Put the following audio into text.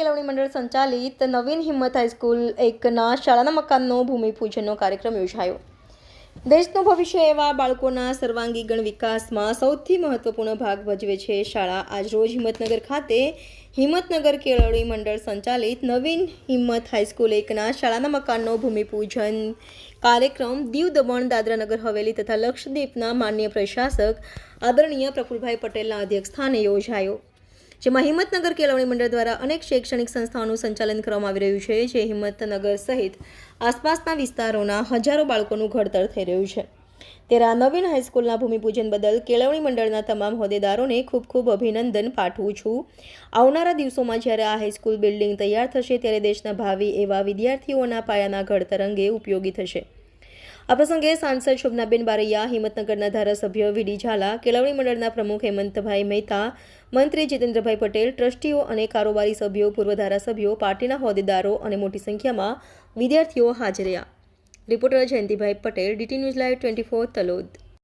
કેળવણી મંડળ સંચાલિત નવીન હિંમત હાઈસ્કૂલ એકના શાળાના મકાનનો ભૂમિપૂજનનો કાર્યક્રમ યોજાયો. દેશનું ભવિષ્ય એવા બાળકોના સર્વાંગીગણ વિકાસમાં સૌથી મહત્વપૂર્ણ ભાગ ભજવે છે શાળા. આજરોજ હિંમતનગર ખાતે હિંમતનગર કેળવણી મંડળ સંચાલિત નવીન હિંમત હાઈસ્કૂલ એકના શાળાના મકાનનો ભૂમિપૂજન કાર્યક્રમ દીવ દમણ દાદરાનગર હવેલી તથા લક્ષદ્વીપના માન્ય પ્રશાસક આદરણીય પ્રફુલભાઈ પટેલના અધ્યક્ષસ્થાને યોજાયો. જેમાં હિંમતનગર કેળવણી મંડળ દ્વારા અનેક શૈક્ષણિક સંસ્થાઓનું સંચાલન કરવામાં આવી રહ્યું છે, જે હિંમતનગર સહિત આસપાસના વિસ્તારોના હજારો બાળકોનું ઘડતર થઈ રહ્યું છે. તેરા નવીન હાઈસ્કૂલના ભૂમિપૂજન બદલ કેળવણી મંડળના તમામ હોદ્દેદારોને ખૂબ ખૂબ અભિનંદન પાઠવું છું. આવનારા દિવસોમાં જ્યારે આ હાઈસ્કૂલ બિલ્ડિંગ તૈયાર થશે, ત્યારે દેશના ભાવિ એવા વિદ્યાર્થીઓના પાયાના ઘડતર અંગે ઉપયોગી થશે. આ પ્રસંગે સાંસદ શોભનાબેન બારૈયા, હિંમતનગરના ધારાસભ્ય વીડી ઝાલા, કેળવણી મંડળના પ્રમુખ હેમંતભાઈ મહેતા, મંત્રી જીતેન્દ્રભાઈ પટેલ, ટ્રસ્ટીઓ અને કારોબારી સભ્યો, પૂર્વ ધારાસભ્યો, પાર્ટીના હોદ્દેદારો અને મોટી સંખ્યામાં વિદ્યાર્થીઓ હાજર રહ્યા. Reporter Jayantibhai Patel, DT news live twenty four Talod.